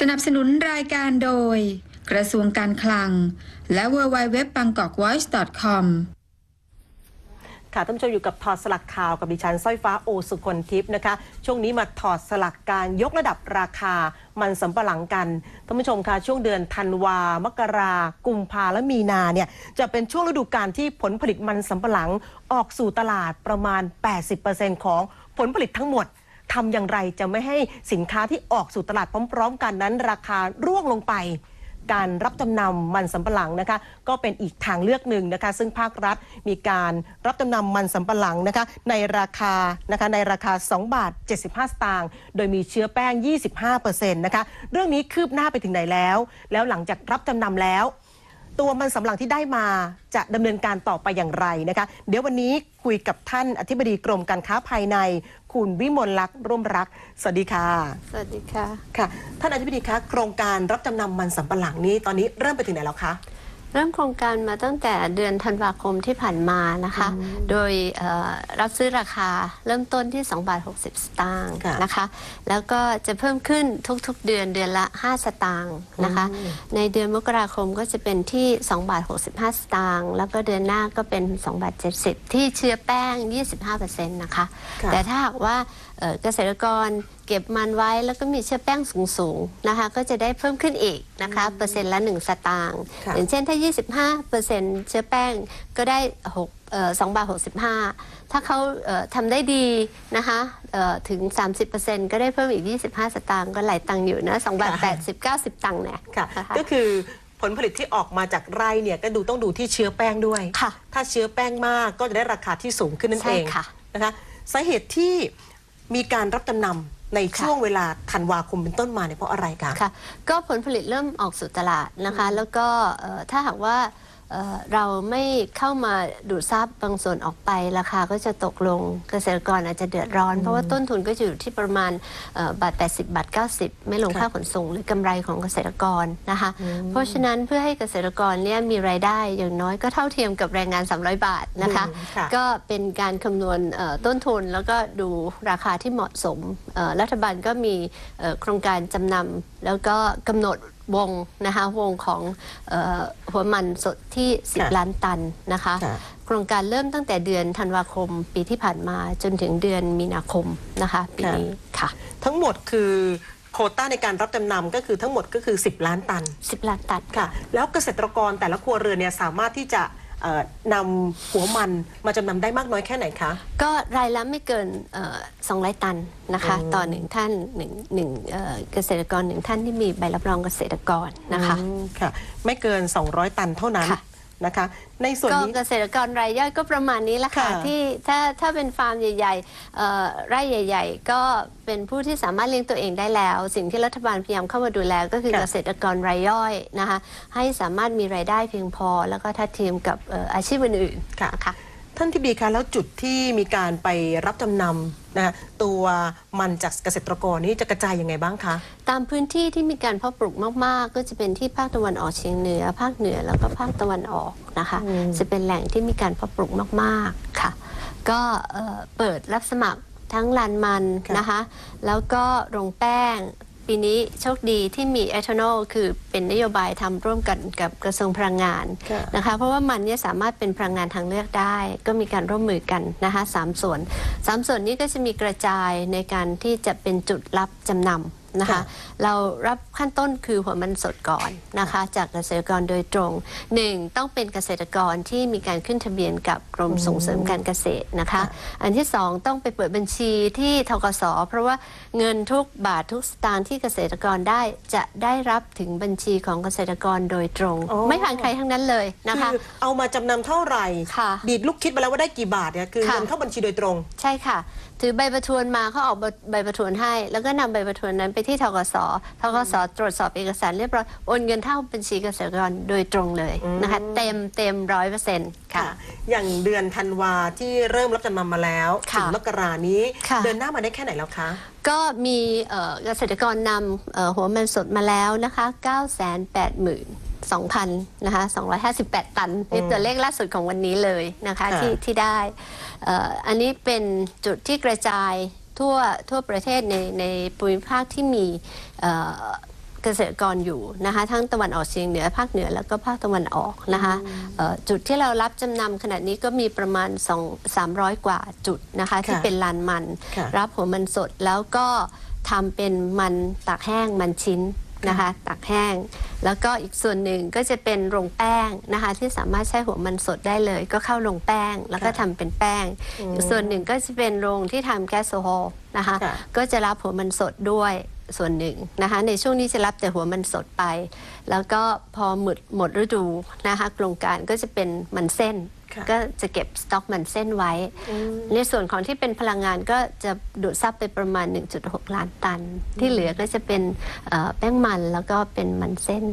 สนับสนุนรายการโดย กระทรวงการคลัง และ w w w b a n g k o k v o i c e c o m ค่ะท่านผู้ชมอยู่กับถอดสลักข่าวกับดิฉันสร้อยฟ้าโอสุคนทิพย์นะคะ ช่วงนี้มาถอดสลักการยกระดับราคามันสำปะหลังกันท่านผู้ชมคะช่วงเดือนธันวา มกรา กุมภาและมีนาเนี่ยจะเป็นช่วงฤดูกาลที่ผลผลิตมันสำปะหลังออกสู่ตลาดประมาณ 80%ของผลผลิตทั้งหมด ทำอย่างไรจะไม่ให้สินค้าที่ออกสู่ตลาดพร้อม ๆ กันนั้น ราคาร่วงลงไป การรับจำนำมันสำปะหลังนะคะ ก็เป็นอีกทางเลือกหนึ่งนะคะ ซึ่งภาครัฐมีการรับจำนำมันสำปะหลังนะคะ ในราคานะคะในราคา 2 บาท 75 สตางค์โดยมีเชื้อแป้ง 25%นะคะเรื่องนี้คืบหน้าไปถึงไหนแล้ว แล้วหลังจากรับจำนำแล้ว ตัวมันสำปะหลังที่ได้มาจะดำเนินการต่อไปอย่างไรนะคะ เดี๋ยววันนี้คุยกับท่านอธิบดีกรมการค้าภายใน คุณวิมลลักษณ์ร่วมรัก สวัสดีค่ะสวัสดีค่ะ ค่ะ ท่านอธิบดีคะโครงการรับจำนำมันสำปะหลังนี้ตอนนี้เริ่มไปถึงไหนแล้วคะ เริ่มโครงการมาตั้งแต่เดือนธันวาคมที่ผ่านมานะคะ โดยเอ่อรับซื้อราคาเริ่มต้นที่2บาท60 สตางค์ค่ะนะคะ แล้วก็จะเพิ่มขึ้นทุกๆเดือนเดือนละ 5 สตางค์นะคะ ในเดือนมกราคมก็จะเป็นที่2บาท65 สตางค์แล้วก็เดือนหน้าก็เป็น2บาท70 ที่เชื้อแป้ง 25%นะคะค่ะแต่ถ้าหากว่า เอ่อเกษตรกรเก็บมันไว้แล้วก็มีเชื้อแป้งสูงๆนะคะก็จะได้เพิ่มขึ้นอีกนะคะเปอร์เซ็นต์ละ 1 สตางค์ค่ะอย่างเช่นถ้า 25เปอร์เซ็นต์เชื้อแป้งก็ได้6เอ่อ2บาท65 ถ้าเขาเอ่อทำได้ดีนะคะเอ่อถึง 30%ก็ได้เพิ่มอีก 25 สตางค์ก็หลายตังค์อยู่นะ2บาทค่ะ80 90 ตังค์เนี่ยค่ะนะคะก็คือผลผลิตที่ออกมาจากไร่เนี่ยก็ดูต้องดูที่เชื้อแป้งด้วยค่ะถ้าเชื้อแป้งมากก็จะได้ราคาที่สูงขึ้นนั่นใช่เองค่ะนะคะสาเหตุที่ มีการรับจำนำในช่วงเวลาธันวาคมเป็นต้นมาเนี่ยเพราะอะไรคะ ค่ะ ก็ผลผลิตเริ่มออกสู่ตลาดนะคะ แล้วก็เอ่อถ้าหากว่า เอ่อเราไม่เข้ามาดูดซับบางส่วนออกไป ราคาก็จะตกลงเกษตรกรอาจจะเดือดร้อน เพราะว่าต้นทุนก็จะอยู่ที่ประมาณเอ่อบาท 80 บาท 90 ไม่ลงค่ะค่าขนส่งหรือกำไรของเกษตรกรนะคะ เพราะฉะนั้นเพื่อให้เกษตรกรเนี่ยมีรายได้อย่างน้อยก็เท่าเทียมกับแรงงาน 300 บาทนะคะอืมค่ะก็เป็นการคำนวณเอ่อต้นทุนแล้วก็ดูราคาที่เหมาะสมเอ่อรัฐบาลก็มีเอ่อโครงการจำนำแล้วก็กำหนด วงนะคะวงของเออหัวมันสดที่ค่ะ10 ล้านตันนะคะค่ะโครงการเริ่มตั้งแต่เดือนธันวาคมปีที่ผ่านมาจนถึงเดือนมีนาคมนะคะปีนี้ค่ะ ทั้งหมดคือโควต้าในการรับจำนำก็คือทั้งหมดก็คือ 10 ล้านตัน 10 ล้านตันค่ะ แล้วเกษตรกรแต่ละครัวเรือนเนี่ยสามารถที่จะ เอ่อนำหัวมันมาจำนำได้มากน้อยแค่ไหนคะ ก็รายละไม่เกินสองร้อยตันนะคะ ต่อหนึ่งท่านหนึ่งหนึ่งเอ่อเกษตรกรหนึ่งท่านที่มีใบรับรองเกษตรกรนะคะ อืมค่ะไม่เกิน 200 ตันเท่านั้นค่ะ นะคะ ในส่วนก็นี้ เกษตรกรรายย่อยก็ประมาณนี้แหละค่ะ ค่ะที่ถ้าถ้าเป็นฟาร์มใหญ่ๆเอ่อไร่ใหญ่ ๆ ก็เป็นผู้ที่สามารถเลี้ยงตัวเองได้แล้ว สิ่งที่รัฐบาลพยายามเข้ามาดูแลก็คือค่ะ เกษตรกรรายย่อยนะคะให้สามารถมีรายได้เพียงพอ แล้วก็ทัดเทียมกับเอ่ออาชีพอื่นๆค่ะ นะคะ ท่านที่บีคะแล้วจุดที่มีการไปรับจำนำนะคะตัวมันจากเกษตรกรนี่จะกระจายยังไงบ้างคะ ตามพื้นที่ที่มีการเพาะปลูกมาก ๆ ก็จะเป็นที่ภาคตะวันออกเฉียงเหนือ ภาคเหนือแล้วก็ภาคตะวันออกนะคะ อืม จะเป็นแหล่งที่มีการเพาะปลูกมาก ๆ ค่ะ ก็เอ่อเปิดรับสมัครทั้งลานมันนะคะ แล้วก็โรงแป้ง ปีนี้โชคดีที่มีเอทานอลคือเป็นนโยบายทำร่วมกันกับกระทรวงพลังงานค่ะนะคะ เพราะว่ามันเนี่ยสามารถเป็นพลังงานทางเลือกได้ ก็มีการร่วมมือกันนะคะสามส่วนสามส่วนนี้ก็จะมีกระจายในการที่จะเป็นจุดรับจำนำ นะคะค่ะเรารับขั้นต้นคือหัวมันสดก่อนนะคะจากเกษตรกรโดยตรงหนึ่งต้องเป็นเกษตรกรที่มีการขึ้นทะเบียนกับกรมส่งเสริมการเกษตรนะคะ อันที่สองต้องไปเปิดบัญชีที่ทกสเพราะว่าเงินทุกบาททุกสตางค์ที่เกษตรกรได้จะได้รับถึงบัญชีของเกษตรกรโดยตรงอ๋อไม่ผ่านใครทั้งนั้นเลยนะคะคือเอามาจำนำเท่าไหร่ค่ะดีดลูกคิดมาแล้วว่าได้กี่บาทเนี่ยคือค่ะเงินเข้าบัญชีโดยตรง ใช่ค่ะถือใบประทวนมาเขาออกใบประทวนให้ แล้วก็นำใบประทวนนั้นไปที่ทกสทกสตรวจสอบเอกสารเรียบร้อยโอนเงินเข้าบัญชีเกษตรกรโดยตรงเลยนะคะเต็มเต็มร้อยเปอร์เซ็นต์ค่ะ อย่างเดือนธันวาที่เริ่มรับจำนำมาแล้วค่ะถึงมกรานี้ค่ะเดินหน้ามาได้แค่ไหนแล้วคะก็มีเอ่อเกษตรกรนำเอ่อหัวมันสดมาแล้วนะคะ 9 8 0 0 0 2,000นะคะ258 ตันนี่ตัวเลขล่าสุดของวันนี้เลยนะคะค่ะที่ที่ได้เอ่ออันนี้เป็นจุดที่กระจายทั่วทั่วประเทศในในภูมิภาคที่มีเอ่อเกษตรกรอยู่นะคะทั้งตะวันออกเฉียงเหนือภาคเหนือแล้วก็ภาคตะวันออกนะคะเอ่อจุดที่เรารับจำนำขณะนี้ก็มีประมาณ 2 300 กว่าจุดนะคะที่ค่ะเป็นลานมันค่ะรับหัวมันสดแล้วก็ทำเป็นมันตากแห้งมันชิ้น นะคะตากแห้ง แล้วก็อีกส่วนหนึ่งก็จะเป็นโรงแป้งนะคะ ที่สามารถใช้หัวมันสดได้เลย ก็เข้าโรงแป้งแล้วก็ค่ะทำเป็นแป้ง อีกส่วนหนึ่งก็จะเป็นโรงที่ทำแก๊สโซฮอลนะคะค่ะก็จะรับหัวมันสดด้วย ส่วนหนึ่งนะคะในช่วงนี้จะรับแต่หัวมันสดไป แล้วก็พอหมดหมดฤดูนะคะโครงการก็จะเป็นมันเส้นค่ะก็จะเก็บสต็อกมันเส้นไว้ ในส่วนของที่เป็นพลังงานก็จะดูดซับไปประมาณ 1.6 ล้านตัน ที่เหลือก็จะเป็นเอ่อแป้งมันแล้วก็เป็นมันเส้น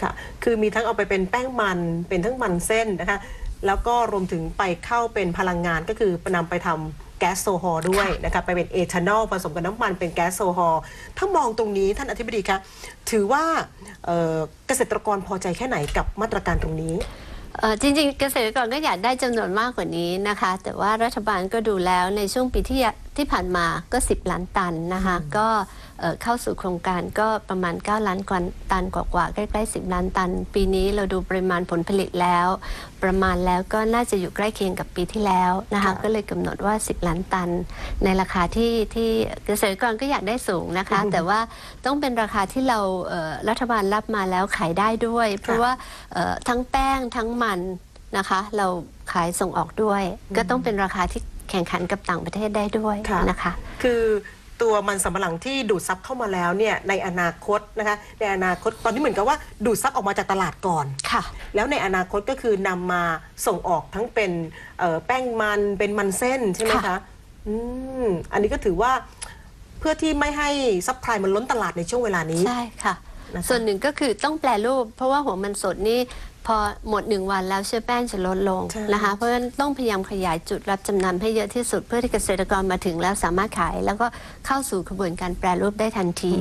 ค่ะ คือมีทั้งเอาไปเป็นแป้งมัน เป็นทั้งมันเส้นนะคะ แล้วก็รวมถึงไปเข้าเป็นพลังงานก็คือนำไปทำแก๊สโซฮอลด้วยนะคะไปเป็นเอทานอลผสมกับน้ำมันเป็นแก๊สโซฮอลถ้ามองตรงนี้ท่านอธิบดีคะถือว่าเกษตรกรพอใจแค่ไหนกับมาตรการตรงนี้จริงๆ เกษตรกรก็อยากได้จำนวนมากกว่านี้นะคะ แต่ว่ารัฐบาลก็ดูแล้วในช่วงปีที่ ที่ผ่านมาก็ 10 ล้านตันนะคะก็เอ่อเข้าสู่โครงการก็ประมาณ 9 ล้านกว่าตันกว่าๆใกล้ๆ 10 ล้านตัน ปีนี้เราดูปริมาณผลผลิตแล้ว ประมาณแล้วก็น่าจะอยู่ใกล้เคียงกับปีที่แล้วนะคะค่ะก็เลยกำหนดว่า 10 ล้านตัน ในราคาที่ที่เกษตรกรก็อยากได้สูงนะคะ แต่ว่าต้องเป็นราคาที่เราเอ่อรัฐบาลรับมาแล้วขายได้ด้วย เพราะว่าเอ่อทั้งแป้งทั้งมันนะคะ เราขายส่งออกด้วย ก็ต้องเป็นราคาที่ แข่งขันกับต่างประเทศได้ด้วยค่ะนะคะ คือตัวมันสำปะหลังที่ดูดซับเข้ามาแล้วเนี่ยในอนาคตนะคะในอนาคตตอนนี้เหมือนกับว่าดูดซับออกมาจากตลาดก่อน ค่ะ แล้วในอนาคตก็คือนำมาส่งออกทั้งเป็นเอ่อแป้งมันเป็นมันเส้นใช่ไหมคะค่ะอืมอันนี้ก็ถือว่าเพื่อที่ไม่ให้ซัพพลายมันล้นตลาดในช่วงเวลานี้ ใช่ค่ะ นะคะ ส่วนหนึ่งก็คือต้องแปลรูป เพราะว่าหัวมันสดนี่พอหมดหนึ่งวันแล้วเชื้อแป้งจะลดลงใช่ นะคะ เพราะฉะนั้นต้องพยายามขยายจุดรับจำนำให้เยอะที่สุดเพื่อที่เกษตรกรมาถึงแล้วสามารถขาย แล้วก็เข้าสู่กระบวนการแปรรูปได้ทันที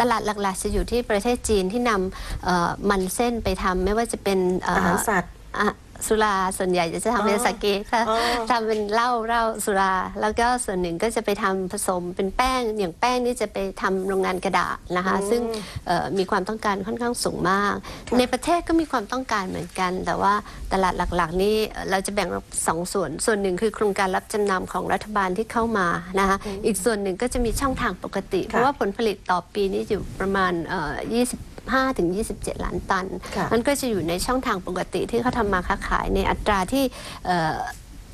ตลาดหลักๆจะอยู่ที่ประเทศจีนที่นำเอ่อมันเส้นไปทำไม่ว่าจะเป็นเอาหารสัตว์ อะ สุราส่วนใหญ่จะทำเป็นอ๋อสาเกค่ะอ๋อ ทำเป็นเหล้าเหล้าสุรา แล้วก็ส่วนหนึ่งก็จะไปทำผสมเป็นแป้ง อย่างแป้งนี่จะไปทำโรงงานกระดาษนะคะ ซึ่งเอ่อมีความต้องการค่อนข้างสูงมากค่ะในประเทศก็มีความต้องการเหมือนกัน แต่ว่าตลาดหลักๆนี่เอ่อเราจะแบ่งออกสองส่วน ส่วนหนึ่งคือโครงการรับจำนำของรัฐบาลที่เข้ามานะคะอีกส่วนหนึ่งก็จะมีช่องทางปกติ เพราะว่าผลผลิตต่อปีนี้อยู่ประมาณเอ่อ 25ถึง27 ล้านตันค่ะมันก็จะอยู่ในช่องทางปกติที่เขาทำมาค้าขายในอัตราที่เอ่อ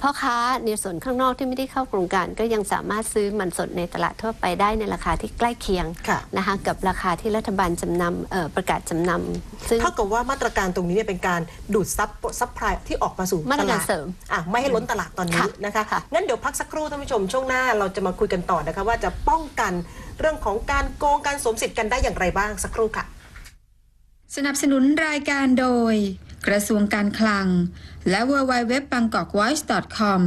พ่อค้าในส่วนข้างนอกที่ไม่ได้เข้าโครงการ ก็ยังสามารถซื้อมันสดในตลาดทั่วไปได้ในราคาที่ใกล้เคียงค่ะนะคะกับราคาที่รัฐบาลจำนำเอ่อประกาศจำนำซึ่งเท่ากับว่ามาตรการตรงนี้เนี่ยเป็นการดูดซับซัพพลายที่ออกมาสู่มาตรการลดเสริมอะไม่ให้ล้นตลาดตอนนี้ค่ะนะคะค่ะงั้นเดี๋ยวพักสักครู่ท่านผู้ชมช่วงหน้าเราจะมาคุยกันต่อนะคะว่าจะป้องกันเรื่องของการโกงการสวมสิทธิ์กันได้อย่างไรบ้างสักครู่ค่ะ สนับสนุนรายการโดย กระทรวงการคลัง และ w w w b a n g k o k w a t c h c o m